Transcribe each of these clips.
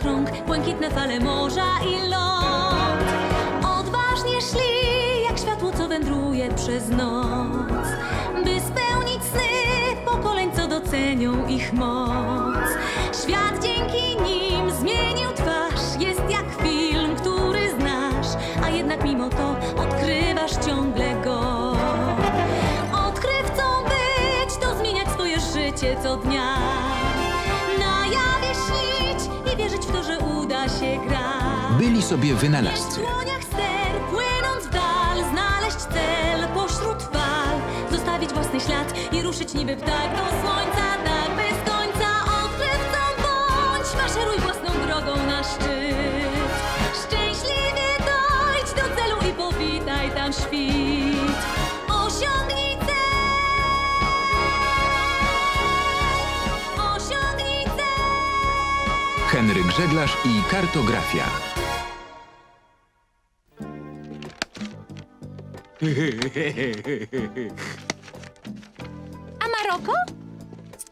krąg, błękitne fale morza i ląd. Odważnie szli, jak światło, co wędruje przez noc. By spełnić sny pokoleń, co docenią ich moc. Świat dzięki nim zmienił twarz. Jest jak film, który znasz, a jednak mimo to odkrywasz ciągle go. Odkrywcą być to zmieniać swoje życie co dnia. To, że uda się grać. Byli sobie Mieć w wynalazcy. dłoniach ster, płynąc w dal, znaleźć cel pośród fal, zostawić własny ślad i ruszyć niby ptak do słońca, tak bez końca. Odkrywcą bądź, maszeruj Żeglarz i kartografia.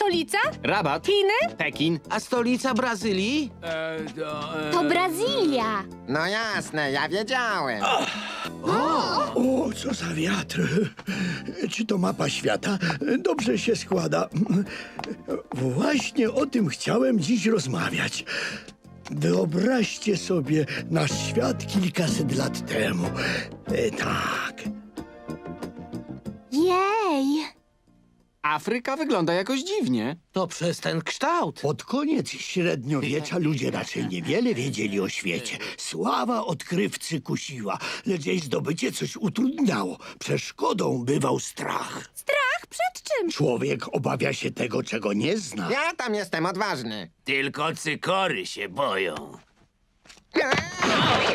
Stolica? Rabat, Chiny? Pekin. A stolica Brazylii? To Brazylia. No jasne, ja wiedziałem. O, co za wiatr! Czy to mapa świata? Dobrze się składa. Właśnie o tym chciałem dziś rozmawiać. Wyobraźcie sobie nasz świat kilkaset lat temu. E, tak. Jej. Afryka wygląda jakoś dziwnie. To przez ten kształt. Pod koniec średniowiecza ludzie raczej niewiele wiedzieli o świecie. Sława odkrywcy kusiła, lecz jej zdobycie coś utrudniało. Przeszkodą bywał strach. Strach przed czym? Człowiek obawia się tego, czego nie zna. Ja tam jestem odważny. Tylko cykory się boją. W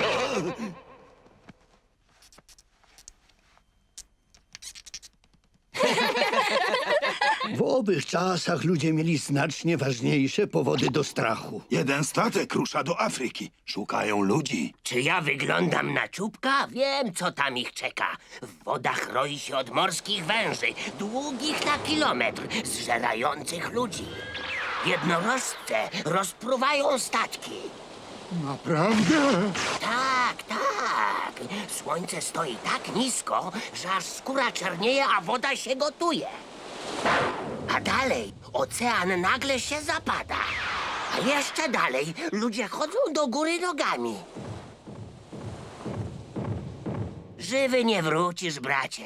owych czasach ludzie mieli znacznie ważniejsze powody do strachu. Jeden statek rusza do Afryki. Szukają ludzi. Czy ja wyglądam na czubka? Wiem, co tam ich czeka. W wodach roi się od morskich węży, długich na kilometr, zżerających ludzi. Jednorożce rozpruwają statki. Naprawdę? Tak, tak. Słońce stoi tak nisko, że aż skóra czernieje, a woda się gotuje. A dalej ocean nagle się zapada. A jeszcze dalej ludzie chodzą do góry nogami. Żywy nie wrócisz, bracie.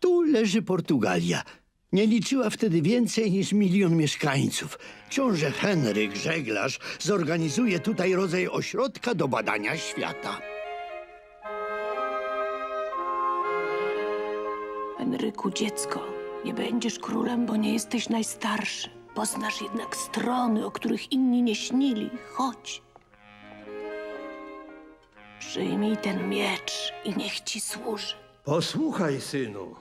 Tu leży Portugalia. Nie liczyła wtedy więcej niż milion mieszkańców. Książę Henryk Żeglarz zorganizuje tutaj rodzaj ośrodka do badania świata. Henryku, dziecko, nie będziesz królem, bo nie jesteś najstarszy. Poznasz jednak strony, o których inni nie śnili. Chodź. Przyjmij ten miecz i niech ci służy. Posłuchaj, synu.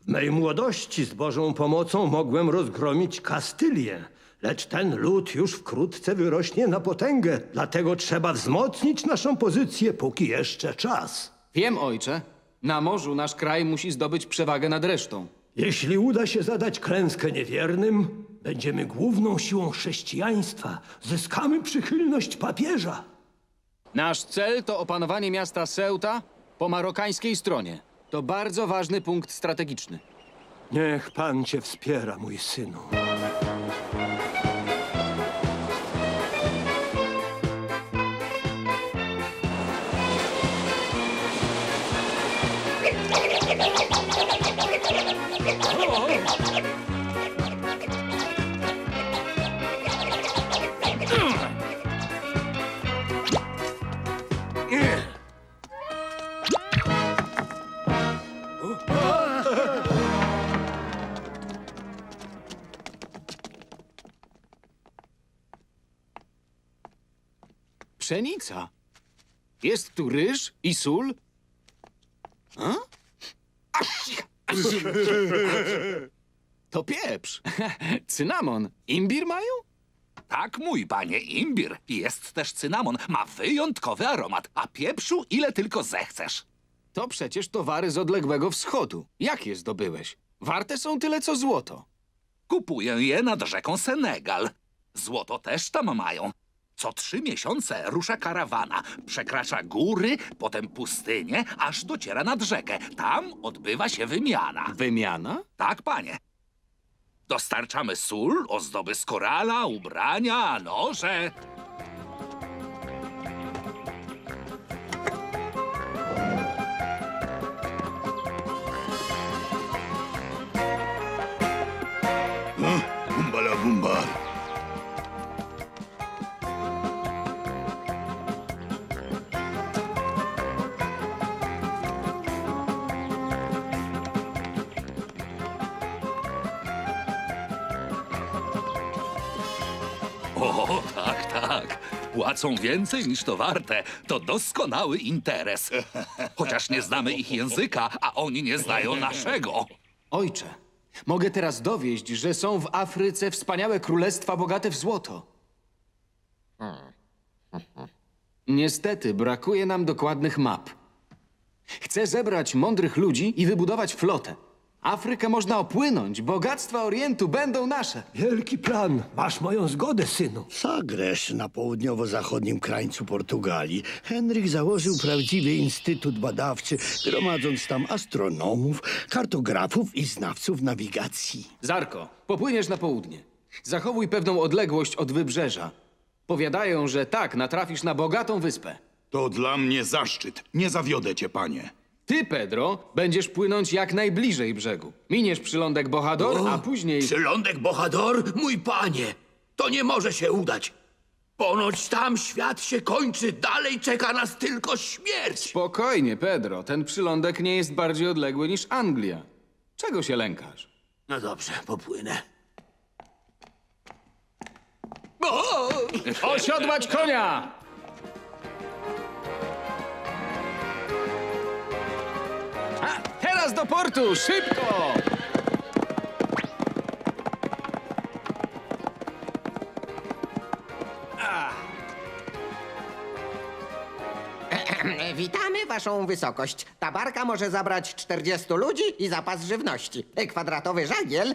W mej młodości z Bożą pomocą mogłem rozgromić Kastylię, lecz ten lud już wkrótce wyrośnie na potęgę, dlatego trzeba wzmocnić naszą pozycję, póki jeszcze czas. Wiem, ojcze. Na morzu nasz kraj musi zdobyć przewagę nad resztą. Jeśli uda się zadać klęskę niewiernym, będziemy główną siłą chrześcijaństwa. Zyskamy przychylność papieża. Nasz cel to opanowanie miasta Ceuta po marokańskiej stronie. To bardzo ważny punkt strategiczny. Niech Pan cię wspiera, mój synu. Pszenica. Jest tu ryż i sól? A? To pieprz. Cynamon. Imbir mają? Tak, mój panie, imbir. Jest też cynamon. Ma wyjątkowy aromat, a pieprzu ile tylko zechcesz. To przecież towary z odległego wschodu. Jak je zdobyłeś? Warte są tyle co złoto. Kupuję je nad rzeką Senegal. Złoto też tam mają. Co trzy miesiące rusza karawana, przekracza góry, potem pustynię, aż dociera nad rzekę. Tam odbywa się wymiana. Wymiana? Tak, panie. Dostarczamy sól, ozdoby z korala, ubrania, noże. Płacą więcej niż to warte. To doskonały interes. Chociaż nie znamy ich języka, a oni nie znają naszego. Ojcze, mogę teraz dowieść, że są w Afryce wspaniałe królestwa bogate w złoto. Niestety, brakuje nam dokładnych map. Chcę zebrać mądrych ludzi i wybudować flotę. Afrykę można opłynąć, bogactwa Orientu będą nasze. Wielki plan. Masz moją zgodę, synu. Sagres na południowo-zachodnim krańcu Portugalii. Henryk założył prawdziwy instytut badawczy, gromadząc tam astronomów, kartografów i znawców nawigacji. Zarko, popłyniesz na południe. Zachowuj pewną odległość od wybrzeża. Powiadają, że tak natrafisz na bogatą wyspę. To dla mnie zaszczyt. Nie zawiodę cię, panie. Ty, Pedro, będziesz płynąć jak najbliżej brzegu. Miniesz przylądek Bohador, a później... Przylądek Bohador? Mój panie, to nie może się udać. Ponoć tam świat się kończy, dalej czeka nas tylko śmierć. Spokojnie, Pedro. Ten przylądek nie jest bardziej odległy niż Anglia. Czego się lękasz? No dobrze, popłynę. Osiodłać konia! Teraz do portu, szybko! Witamy waszą wysokość. Ta barka może zabrać 40 ludzi i zapas żywności. Kwadratowy żagiel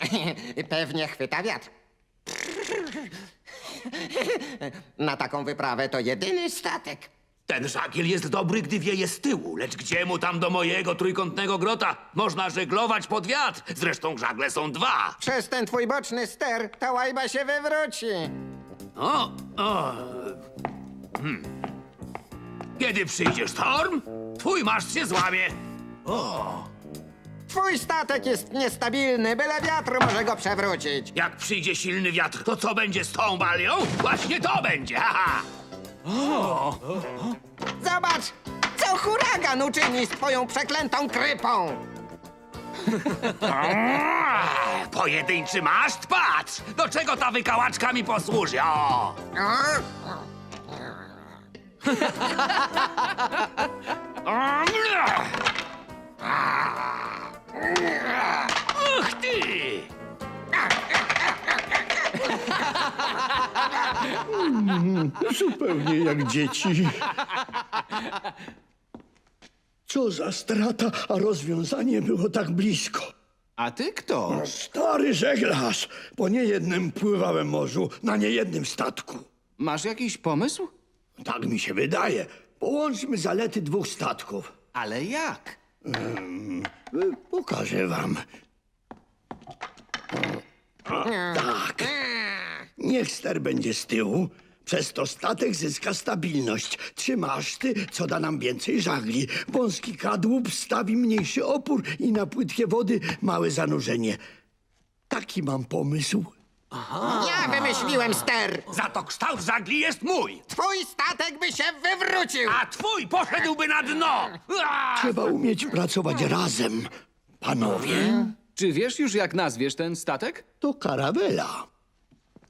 pewnie chwyta wiatr. Na taką wyprawę to jedyny statek. Ten żagiel jest dobry, gdy wieje z tyłu, lecz gdzie mu tam do mojego trójkątnego grota? Można żeglować pod wiatr. Zresztą żagle są dwa. Przez ten twój boczny ster ta łajba się wywróci. O, o. Hmm. Kiedy przyjdzie sztorm, twój maszt się złamie. Twój statek jest niestabilny, byle wiatr może go przewrócić. Jak przyjdzie silny wiatr, to co będzie z tą balią? Właśnie to będzie, haha! Zobacz, co huragan uczyni z twoją przeklętą krypą. Pojedynczy maszt, patrz! Do czego ta wykałaczka mi posłuży? O! Uch ty! Zupełnie jak dzieci. Co za strata, a rozwiązanie było tak blisko. A ty kto? Stary żeglarz! Po niejednym pływałem morzu, na niejednym statku. Masz jakiś pomysł? Tak mi się wydaje. Połączmy zalety dwóch statków. Ale jak? Y, Pokażę wam. O, tak. Niech ster będzie z tyłu. Przez to statek zyska stabilność. Trzy maszty, co da nam więcej żagli. Wąski kadłub stawi mniejszy opór i na płytkie wody małe zanurzenie. Taki mam pomysł. Ja wymyśliłem ster. Za to kształt żagli jest mój, Twój statek by się wywrócił. a twój poszedłby na dno! Ua! Trzeba umieć pracować razem. Panowie, Czy wiesz już, jak nazwiesz ten statek? to karawela.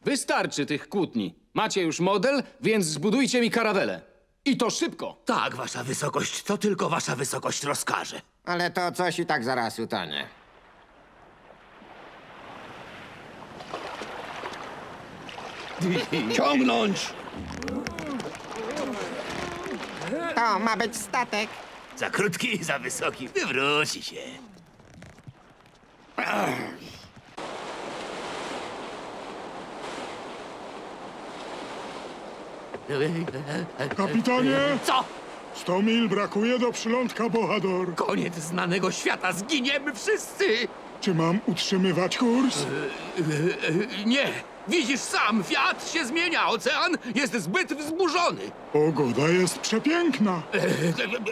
Wystarczy tych kłótni. Macie już model, więc zbudujcie mi karawelę. I to szybko. Tak, wasza wysokość, to tylko wasza wysokość rozkaże. Ale to coś i tak zaraz utonie. Ciągnąć! To ma być statek. Za krótki, za wysoki, wywróci się. Kapitanie! Co? 100 mil brakuje do przylądka Bohador. Koniec znanego świata, zginiemy wszyscy! Czy mam utrzymywać kurs? Nie! Widzisz sam, wiatr się zmienia, ocean jest zbyt wzburzony. Pogoda jest przepiękna.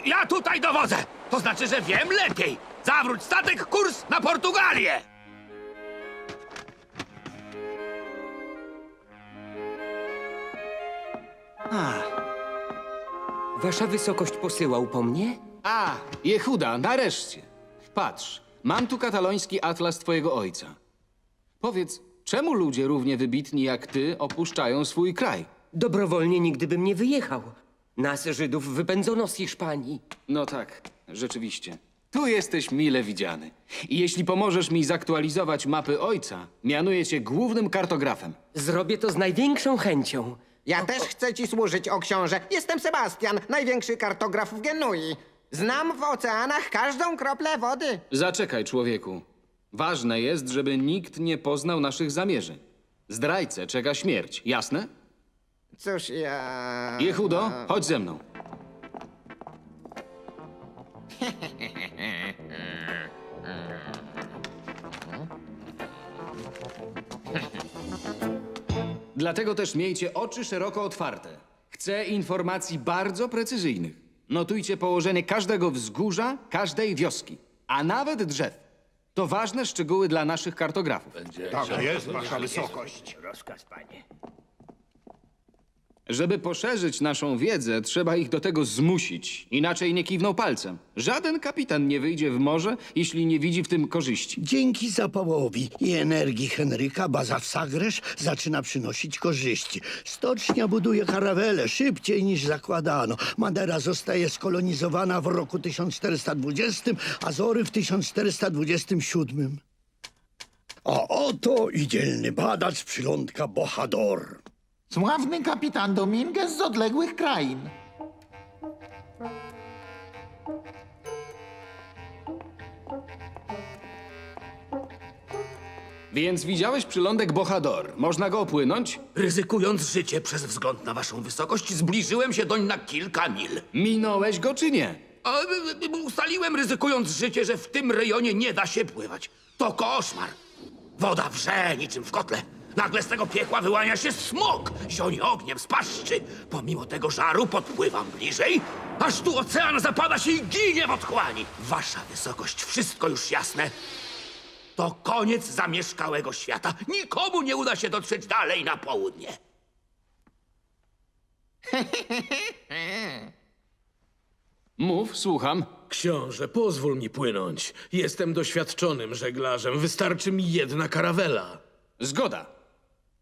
Ja tutaj dowodzę! To znaczy, że wiem lepiej! Zawróć statek, kurs na Portugalię! Wasza wysokość posyłał po mnie? A, Jehuda, nareszcie. Patrz, mam tu kataloński atlas twojego ojca. Powiedz, czemu ludzie równie wybitni jak ty opuszczają swój kraj? Dobrowolnie nigdy bym nie wyjechał. Nas, Żydów, wypędzono z Hiszpanii. No tak, rzeczywiście. Tu jesteś mile widziany. I jeśli pomożesz mi zaktualizować mapy ojca, mianuję cię głównym kartografem. Zrobię to z największą chęcią. Ja też chcę ci służyć, o książę. Jestem Sebastian, największy kartograf w Genui. Znam w oceanach każdą kroplę wody. Zaczekaj, człowieku. Ważne jest, żeby nikt nie poznał naszych zamierzeń. Zdrajcę czeka śmierć, jasne? Cóż, ja... Jehudo, chodź ze mną. Dlatego też miejcie oczy szeroko otwarte. Chcę informacji bardzo precyzyjnych. Notujcie położenie każdego wzgórza, każdej wioski, a nawet drzew. To ważne szczegóły dla naszych kartografów. Tak jest, wasza wysokość. Rozkaz, panie. Żeby poszerzyć naszą wiedzę, trzeba ich do tego zmusić. Inaczej nie kiwną palcem. Żaden kapitan nie wyjdzie w morze, jeśli nie widzi w tym korzyści. Dzięki zapałowi i energii Henryka baza w Sagresz zaczyna przynosić korzyści. Stocznia buduje karawele szybciej niż zakładano. Madera zostaje skolonizowana w roku 1420, Azory w 1427. A oto i dzielny badacz przylądka Bohador. Sławny kapitan Dominguez z odległych krain. Więc widziałeś przylądek Bohador. Można go opłynąć? Ryzykując życie przez wzgląd na waszą wysokość, zbliżyłem się doń na kilka mil. Minąłeś go czy nie? A, y, y, ustaliłem, ryzykując życie, że w tym rejonie nie da się pływać. To koszmar. Woda wrze niczym w kotle. Nagle z tego piekła wyłania się smok. Zionie ogniem z paszczy. Pomimo tego żaru podpływam bliżej, aż tu ocean zapada się i ginie w otchłani. Wasza wysokość, wszystko już jasne. To koniec zamieszkałego świata. Nikomu nie uda się dotrzeć dalej na południe. Mów, słucham. Książę, pozwól mi płynąć. Jestem doświadczonym żeglarzem. Wystarczy mi jedna karawela. Zgoda.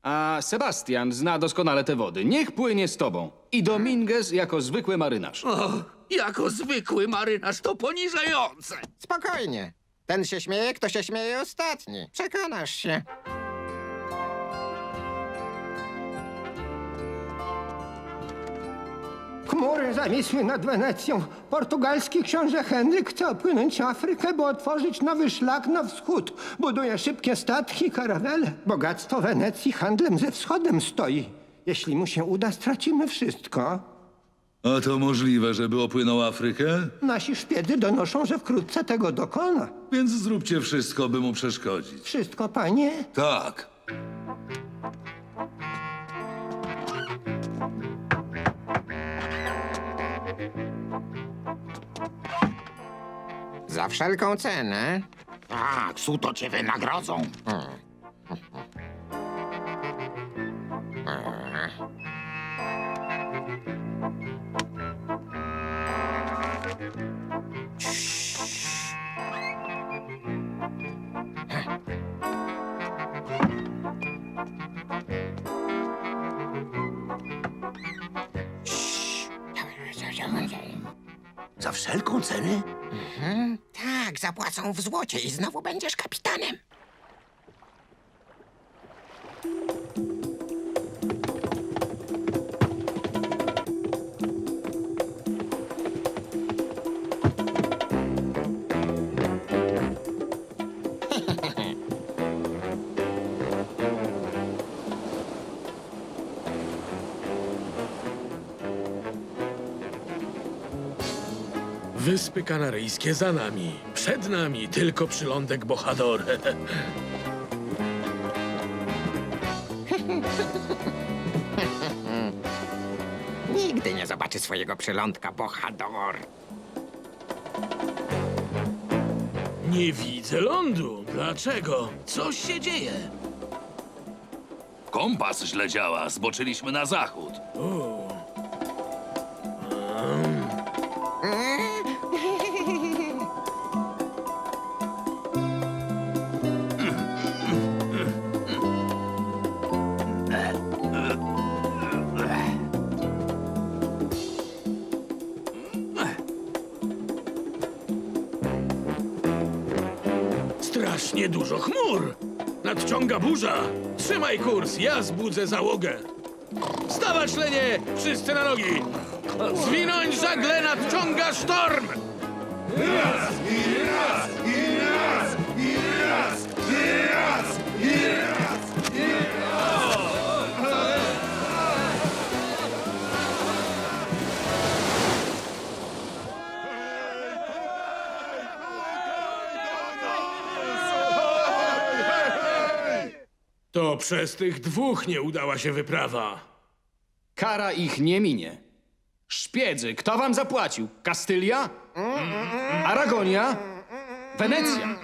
A Sebastian zna doskonale te wody. Niech płynie z tobą. I Dominguez jako zwykły marynarz. O, jako zwykły marynarz to poniżające. Spokojnie. Ten się śmieje, kto się śmieje ostatni. Przekonasz się. Chmury zawisły nad Wenecją. Portugalski książę Henryk chce opłynąć Afrykę, by otworzyć nowy szlak na wschód. Buduje szybkie statki, karawele. Bogactwo Wenecji handlem ze wschodem stoi. Jeśli mu się uda, stracimy wszystko. A to możliwe, żeby opłynął Afrykę? Nasi szpiedy donoszą, że wkrótce tego dokona. Więc zróbcie wszystko, by mu przeszkodzić. Wszystko, panie? Tak. Za wszelką cenę. Tak, suto cię wynagrodzą. Za wszelką cenę? Mhm. Tak, zapłacą w złocie i znowu będziesz kapitanem. Wyspy Kanaryjskie za nami. Przed nami tylko przylądek Bohador. Nigdy nie zobaczy swojego przylądka Bohador. Nie widzę lądu. Dlaczego? Coś się dzieje. Kompas źle działa. Zboczyliśmy na zachód. Nadciąga burza. Trzymaj kurs, ja zbudzę załogę. Stawać, lenie! Wszyscy na nogi! Zwinąć żagle, nadciąga sztorm! To przez tych dwóch nie udała się wyprawa. Kara ich nie minie. Szpiedzy, kto wam zapłacił? Kastylia? Aragonia? Wenecja?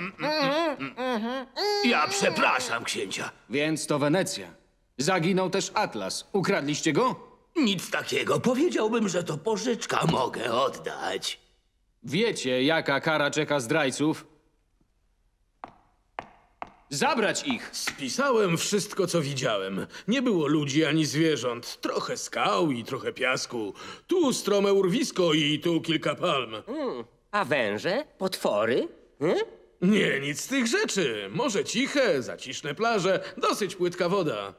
Ja przepraszam, księcia. Więc to Wenecja. Zaginął też Atlas. Ukradliście go? Nic takiego. Powiedziałbym, że to pożyczka mogę oddać. Wiecie, jaka kara czeka zdrajców? Zabrać ich! Spisałem wszystko, co widziałem. Nie było ludzi ani zwierząt. Trochę skał i trochę piasku. Tu strome urwisko i tu kilka palm. Mm. A węże? Potwory? Hmm? Nie, nic z tych rzeczy. Może ciche, zaciszne plaże, dosyć płytka woda.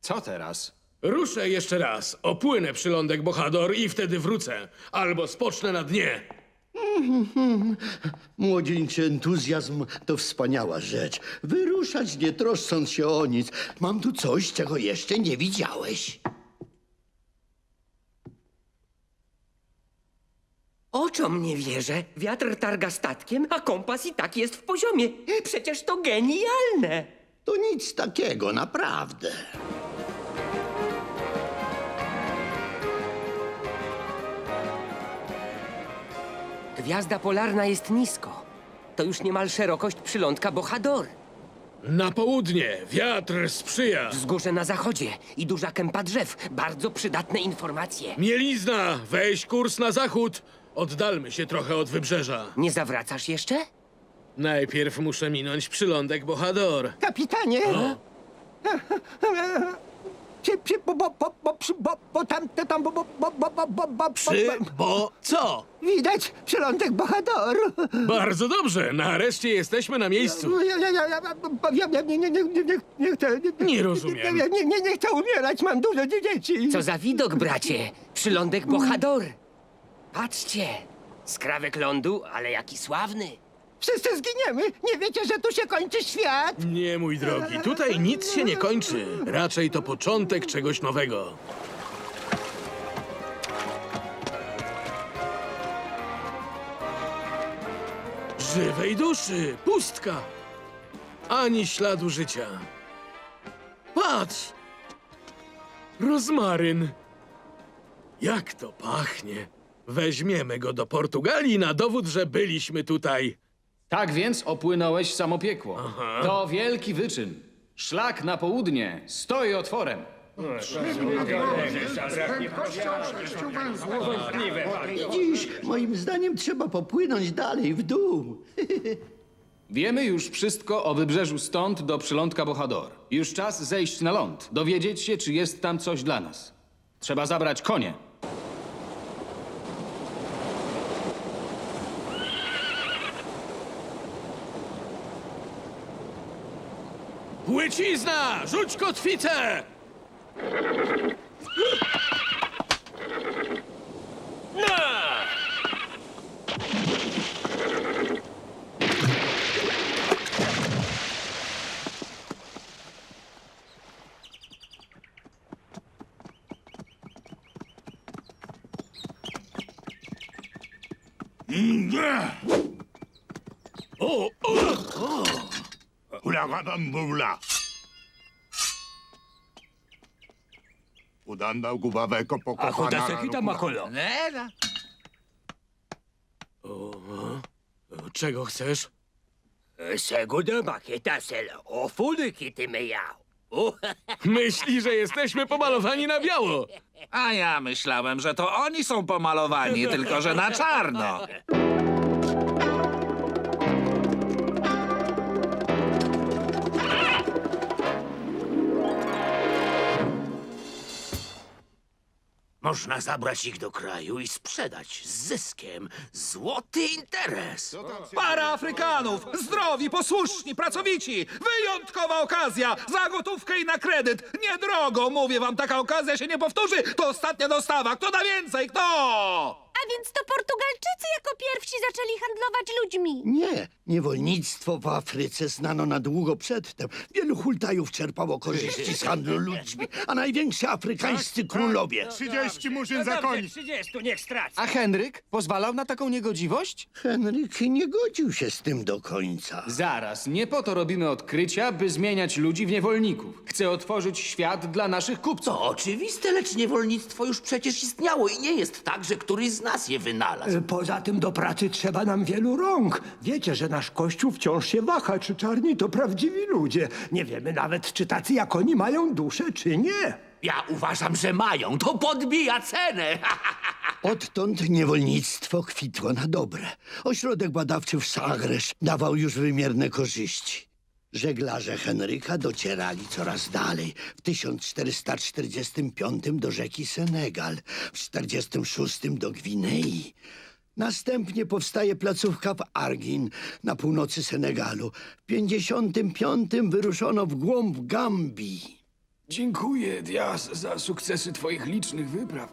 Co teraz? Ruszę jeszcze raz, opłynę przylądek Bohador i wtedy wrócę. Albo spocznę na dnie. Młodzieńczy entuzjazm to wspaniała rzecz. Wyruszać nie troszcząc się o nic. Mam tu coś, czego jeszcze nie widziałeś. Oczom nie wierzę. Wiatr targa statkiem, a kompas i tak jest w poziomie. Przecież to genialne. To nic takiego, naprawdę. Gwiazda polarna jest nisko. To już niemal szerokość przylądka Bohador. Na południe wiatr sprzyja. Wzgórze na zachodzie i duża kępa drzew. Bardzo przydatne informacje. Mielizna, weź kurs na zachód. Oddalmy się trochę od wybrzeża. Nie zawracasz jeszcze? Najpierw muszę minąć przylądek Bohador. Kapitanie! Bo, bo, bo, bo, przy, bo, bo tam, bo, bo, bo, bo, bo, bo, bo, Przy, bo co? Widać przylądek Bohador. Bardzo dobrze, nareszcie jesteśmy na miejscu. Ja, ja, ja, ja, ja, ja, nie, nie, nie, nie, nie, nie chcę. Nie, Nie rozumiem. Nie, nie, nie, nie chcę umierać, mam dużo dzieci. Co za widok, bracie! Przylądek Bohador. Patrzcie, skrawek lądu, ale jaki sławny. Wszyscy zginiemy. Nie wiecie, że tu się kończy świat? Nie, mój drogi, tutaj nic się nie kończy. Raczej to początek czegoś nowego. Żywej duszy, pustka. Ani śladu życia. Patrz! Rozmaryn. Jak to pachnie. Weźmiemy go do Portugalii na dowód, że byliśmy tutaj. Tak więc opłynąłeś samo piekło. Aha. To wielki wyczyn. Szlak na południe stoi otworem. Widzisz, moim zdaniem trzeba popłynąć dalej w dół. Wiemy już wszystko o wybrzeżu stąd do przylądka Bohador. Już czas zejść na ląd, dowiedzieć się, czy jest tam coś dla nas. Trzeba zabrać konie. Płycizna! Rzuć kotwicę! Na! O, o, o. Hulagabambula. Udanda gubaweko A chuta se kita makolo. Nera. Czego chcesz? Seguda makieta sel ofudy kity myjał. Myśli, że jesteśmy pomalowani na biało. A ja myślałem, że to oni są pomalowani, tylko że na czarno. Można zabrać ich do kraju i sprzedać z zyskiem. Złoty interes. Para Afrykanów, zdrowi, posłuszni, pracowici. Wyjątkowa okazja, za gotówkę i na kredyt. Niedrogo, mówię wam, taka okazja się nie powtórzy. To ostatnia dostawa. Kto da więcej? Kto? A więc to Portugalczycy jako pierwsi zaczęli handlować ludźmi. Nie, niewolnictwo w Afryce znano na długo przedtem. Wielu hultajów czerpało korzyści z handlu ludźmi, a najwięksi afrykańscy królowie. 30 murzyn za koń. 30, niech straci. A Henryk pozwalał na taką niegodziwość? Henryk nie godził się z tym do końca. Zaraz, nie po to robimy odkrycia, by zmieniać ludzi w niewolników. Chcę otworzyć świat dla naszych kupców. To oczywiste, lecz niewolnictwo już przecież istniało i nie jest tak, że któryś z nas je wynalazł. Poza tym do pracy trzeba nam wielu rąk. Wiecie, że nasz kościół wciąż się waha, czy czarni to prawdziwi ludzie. Nie wiemy nawet, czy tacy jak oni mają duszę, czy nie. Ja uważam, że mają. To podbija cenę. Odtąd niewolnictwo kwitło na dobre. Ośrodek badawczy w Sagresz dawał już wymierne korzyści. Żeglarze Henryka docierali coraz dalej. W 1445 do rzeki Senegal, w 46 do Gwinei. Następnie powstaje placówka w Argin na północy Senegalu. W 55 wyruszono w głąb Gambii. Dziękuję, Diaz, za sukcesy twoich licznych wypraw.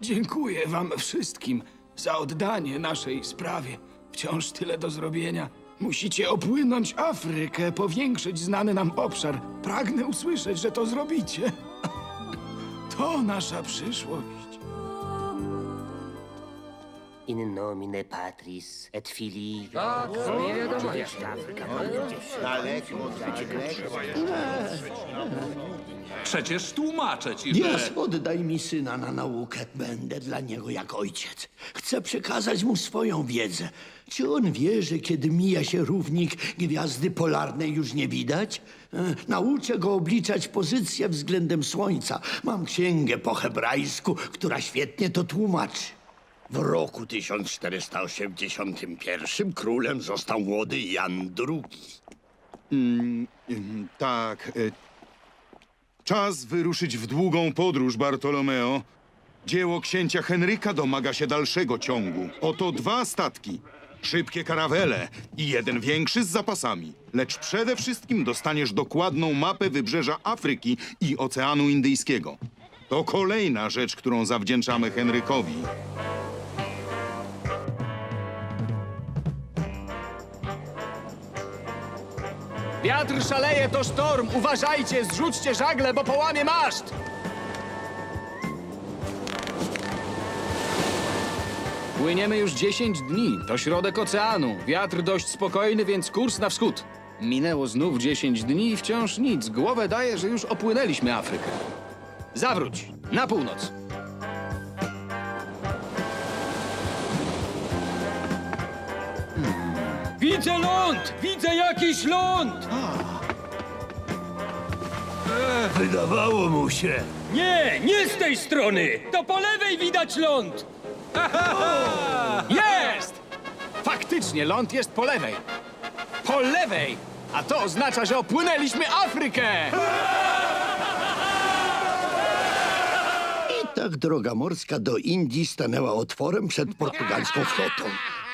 Dziękuję wam wszystkim za oddanie naszej sprawie. Wciąż tyle do zrobienia. Musicie opłynąć Afrykę, powiększyć znany nam obszar. Pragnę usłyszeć, że to zrobicie. To nasza przyszłość. In nomine Patris et Filii. Tak, nie wiadomo jak. Przecież tłumaczę ci, że... oddaj mi syna na naukę. Będę dla niego jak ojciec. Chcę przekazać mu swoją wiedzę. Czy on wie, że kiedy mija się równik, gwiazdy polarnej już nie widać? E, Nauczę go obliczać pozycję względem słońca. Mam księgę po hebrajsku, która świetnie to tłumaczy. W roku 1481 królem został młody Jan II. Mm, tak. e, Czas wyruszyć w długą podróż, Bartolomeo. Dzieło księcia Henryka domaga się dalszego ciągu. Oto dwa statki. Szybkie karawele i jeden większy z zapasami. Lecz przede wszystkim dostaniesz dokładną mapę wybrzeża Afryki i Oceanu Indyjskiego. To kolejna rzecz, którą zawdzięczamy Henrykowi. Wiatr szaleje, to sztorm! Uważajcie, zrzućcie żagle, bo połamie maszt! Płyniemy już 10 dni, to środek oceanu. Wiatr dość spokojny, więc kurs na wschód. Minęło znów 10 dni i wciąż nic. Głowę daje, że już opłynęliśmy Afrykę. Zawróć, na północ. Widzę ląd! Widzę jakiś ląd! Wydawało mu się. Nie, nie z tej strony! To po lewej widać ląd! Jest! Faktycznie, ląd jest po lewej. Po lewej! A to oznacza, że opłynęliśmy Afrykę! I tak droga morska do Indii stanęła otworem przed portugalską flotą.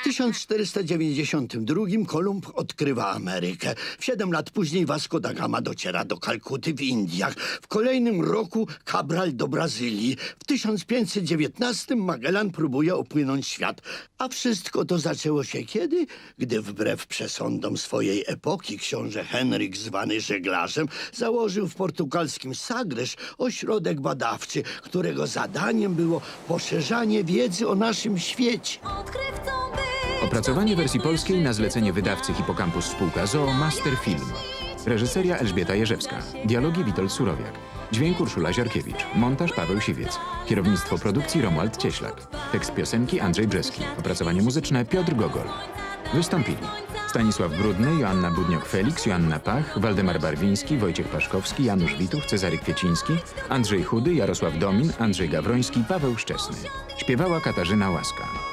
W 1492 Kolumb odkrywa Amerykę. W siedem lat później Vasco da Gama dociera do Kalkuty w Indiach. W kolejnym roku Cabral do Brazylii. W 1519 Magellan próbuje opłynąć świat. A wszystko to zaczęło się kiedy? Gdy wbrew przesądom swojej epoki książę Henryk, zwany żeglarzem, założył w portugalskim Sagres ośrodek badawczy, którego zadaniem było poszerzanie wiedzy o naszym świecie. Opracowanie wersji polskiej na zlecenie wydawcy Hipocampus Spółka Zoo Master Film. Reżyseria Elżbieta Jerzewska. Dialogi Witold Surowiak. Dźwięk Urszula Ziarkiewicz. Montaż Paweł Siwiec. Kierownictwo produkcji Romuald Cieślak. Tekst piosenki Andrzej Brzeski. Opracowanie muzyczne Piotr Gogol. Wystąpili Stanisław Brudny, Joanna Budniok-Felix, Joanna Pach, Waldemar Barwiński, Wojciech Paszkowski, Janusz Wituch, Cezary Kwieciński, Andrzej Chudy, Jarosław Domin, Andrzej Gawroński, Paweł Szczesny. Śpiewała Katarzyna Łaska.